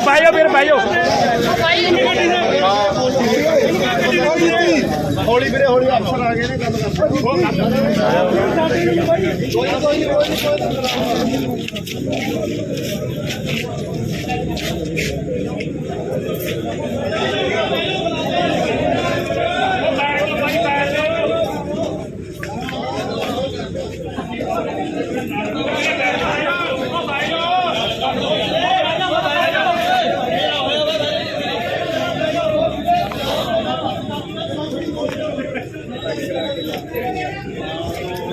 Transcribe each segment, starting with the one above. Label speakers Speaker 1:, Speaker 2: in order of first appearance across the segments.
Speaker 1: ਉਹ ਬਾਈਓ ਵੀਰ ਬਾਈਓ
Speaker 2: ਹੌਲੀ ਵੀਰੇ ਹੌਲੀ ਅਫਸਰ ਆ ਗਏ ਨੇ ਗੱਲ ਕਰ video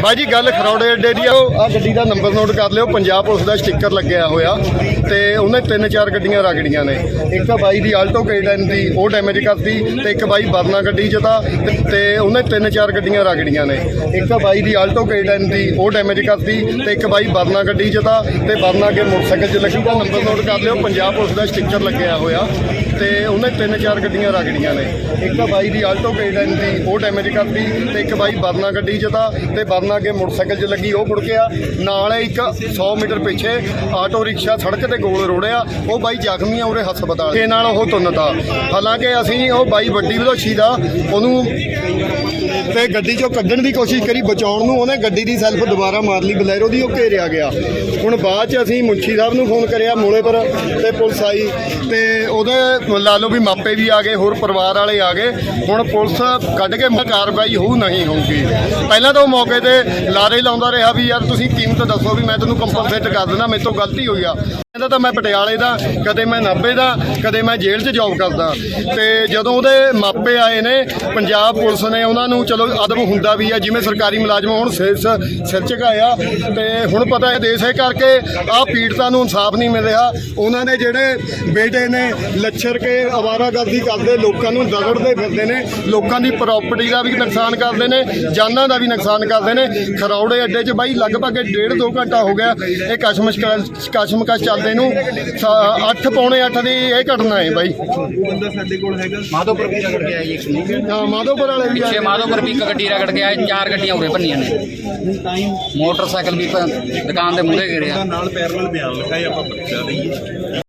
Speaker 2: ਬਾਈ ਜੀ ਗੱਲ ਖਰੌੜੇ ਅੱਡੇ ਦੀ ਆ। ਆ ਗੱਡੀ ਦਾ ਨੰਬਰ ਨੋਟ ਕਰ ਲਿਓ। ਪੰਜਾਬ ਪੁਲਿਸ ਦਾ ਸਟicker ਲੱਗਿਆ ਹੋਇਆ ਤੇ ਉਹਨੇ ਤਿੰਨ ਚਾਰ ਗੱਡੀਆਂ ਰਗੜੀਆਂ ਨੇ। ਇੱਕ ਬਾਈ ਦੀ ਆਲਟੋ ਕੇਡਨ ਦੀ ਉਹ ਡੈਮੇਜ ਕਰਤੀ ਤੇ ਇੱਕ ਬਾਈ ਵਰਨਾ ਗੱਡੀ ਚ ਤਾਂ ਤੇ- ਉਹਨੇ ਤਿੰਨ ਚਾਰ ਗੱਡੀਆਂ ਰਗੜੀਆਂ ਨੇ। ਇੱਕ ਬਾਈ ਦੀ ਆਲਟੋ ਕੇਡਨ ਦੀ ਉਹ ਡੈਮੇਜ ਕਰਤੀ ਤੇ ਇੱਕ ਬਾਈ ਵਰਨਾ ਗੱਡੀ ਚ ਤਾਂ ਤੇ ਵਰਨਾ ਕੇ ਮੋਟਰਸਾਈਕਲ ਚ ਲੱਗੀ। ਦਾ ਨੰਬਰ ਨੋਟ ਕਰ ਲਿਓ, ਪੰਜਾਬ ਪੁਲਿਸ ਦਾ ਸਟicker ਲੱਗਿਆ ਹੋਇਆ ਤੇ ਉਹਨੇ ਤਿੰਨ ਚਾਰ ਗੱਡੀਆਂ ਰਗੜੀਆਂ ਨੇ। ਇੱਕ ਬਾਈ ਦੀ ਆਲਟੋ ਕੇਡਨ ਦੀ ਉਹ ਡੈਮੇਜ ਕਰਤੀ ਤੇ ਇੱਕ ਬਾਈ ਵਰਨਾ ਗੱਡੀ ਚ ਤਾਂ ਤੇ ਵਰਨਾ ਕੇ ਮੋਟਰਸਾਈਕਲ 'ਚ ਲੱਗੀ, ਉਹ ਮੁੜ ਗਿਆ ਨਾਲ ਇੱਕ 100 ਮੀਟਰ ਪਿੱਛੇ ਆਟੋ ਰਿਕਸ਼ਾ ਸੜਕ ਤੇ ਗੋਲ ਰੋੜਿਆ, ਉਹ ਬਾਈ ਜ਼ਖਮੀ ਆ ਉਰੇ ਹਸਪਤਾਲ। ਦੇ ਨਾਲ ਉਹ ਤੁੰਨਤਾ ਹਾਲਾਂਕਿ ਅਸੀਂ ਉਹ ਬਾਈ ਵੱਡੀ ਵਿਦੋਸ਼ੀ ਦਾ, ਉਹਨੂੰ ਤੇ ਗੱਡੀ ਚੋਂ ਕੱਢਣ ਦੀ ਕੋਸ਼ਿਸ਼ ਕਰੀ, ਬਚਾਉਣ ਨੂੰ ਉਹਨੇ ਗੱਡੀ ਦੀ ਸੈਲਫ ਦੁਬਾਰਾ ਮਾਰ ਲਈ, ਬਲੈਰੋ ਦੀ ਉਹ ਘੇਰਿਆ ਗਿਆ। ਹੁਣ ਬਾਅਦ ਚ ਅਸੀਂ ਮੁੰਸ਼ੀ ਸਾਹਿਬ ਨੂੰ ਫੋਨ ਕਰਿਆ, ਮੋਲੇ ਪਰ ਤੇ ਪੁਲਿਸ ਆਈ ਤੇ ਉਹਦੇ ਲਾ ਲਓ ਵੀ ਮਾਪੇ ਵੀ ਆ ਗਏ, ਹੋਰ ਪਰਿਵਾਰ ਵਾਲੇ ਆ ਗਏ। ਹੁਣ ਪੁਲਿਸ ਕੱਢ ਕੇ ਕਾਰਵਾਈ ਹੋਊ, ਨਹੀਂ ਹੋਊਗੀ। ਪਹਿਲਾਂ ਤਾਂ ਉਹ ਮੌਕੇ ਤੇ ਲਾਰੇ ਲਾਉਂਦਾ ਰਿਹਾ ਵੀ, ਯਾਰ ਤੁਸੀਂ ਕੀਮਤ ਦੱਸੋ ਵੀ ਮੈਂ ਤੈਨੂੰ ਕੰਪਨਸੇਟ ਕਰ ਦਿੰਦਾ, ਮੇਰੇ ਤੋਂ ਗਲਤੀ ਹੋਈ ਆ। ਕਹਿੰਦਾ ਤਾਂ ਮੈਂ ਪਟਿਆਲੇ ਦਾ, ਕਦੇ ਮੈਂ ਨਾਭੇ ਦਾ, ਕਦੇ ਮੈਂ ਜੇਲ੍ਹ 'ਚ ਜੌਬ ਕਰਦਾ। ਤੇ ਜਦੋਂ ਉਹਦੇ ਮਾਪੇ ਆਏ ਨੇ, ਪੰਜਾਬ ਪੁਲਿਸ ਨੇ ਉਹਨਾਂ ਨੂੰ ਚਲੋ ਅਦਬ ਹੁੰਦਾ ਵੀ ਆ ਜਿਵੇਂ ਸਰਕਾਰੀ ਮੁਲਾਜ਼ਮ ਹੁਣ ਸਿਰ ਸਿਰ ਝੁਕਾਇਆ ਤੇ ਹੁਣ ਪਤਾ ਹੈ ਦੇਸੇ ਕਰਕੇ ਆ ਪੀੜਤਾਂ ਨੂੰ ਇਨਸਾਫ ਨਹੀਂ ਮਿਲ ਰਿਹਾ। ਉਹਨਾਂ ਨੇ ਜਿਹੜੇ ਬੇਟੇ ਨੇ ਲੱਛਰ ਕੇ ਅਵਾਰਾਗਰਦੀ ਕਰਦੇ ਲੋਕਾਂ ਨੂੰ ਦਗੜਦੇ ਫਿਰਦੇ ਨੇ ਲੋਕਾਂ ਦੀ ਪ੍ਰਾਪਰਟੀ ਦਾ ਵੀ ਨੁਕਸਾਨ ਕਰਦੇ ਨੇ ਜਾਨਾਂ ਦਾ ਵੀ ਨੁਕਸਾਨ ਕਰਦੇ ਨੇ। ਖਰੌੜੇ ਅੱਡੇ 'ਚ ਬਾਈ ਲਗਭਗ ਡੇਢ ਦੋ ਘੰਟਾ ਹੋ ਗਿਆ ਇਹ ਕਸ਼ਮਕਸ਼ ਕਸ਼ਮਕਸ਼ ਚੱਲਦੇ ਨੂੰ। 8 ਪੌਣੇ 8 ਦੀ ਇਹ ਘਟਨਾ ਹੈ ਬਾਈ।
Speaker 3: ਬੰਦਾ ਸਾਡੇ ਕੋਲ ਹੈਗਾ।
Speaker 4: ਮਾਧੋਪੁਰ ਵੀ ਰਗੜ ਗਿਆ ਜੀ ਇੱਕ ਨੂੰ
Speaker 2: ਹਾਂ ਮਾਧੋਪੁਰ ਵਾਲੇ ਵੀ
Speaker 4: ਪਿੱਛੇ ਮਾਧੋਪੁਰ ਵੀ ਇੱਕ ਗੱਡੀ ਰਗੜ ਗਿਆ ਚਾਰ ਗੱਡੀਆਂ ਉਰੇ ਭੰਨੀਆਂ ਨੇ।
Speaker 3: ਟਾਈਮ
Speaker 4: ਮੋਟਰਸਾਈਕਲ ਵੀ ਭ- ਦੁਕਾਨ ਦੇ ਮੂਹਰੇ ਗਿਰਿਆ
Speaker 3: ਨਾਲ ਪੈਰਲਲ ਬਿਆਨ ਲਿਖਾਏ ਆਪਾਂ ਬੱਚਾ ਦਈਏ।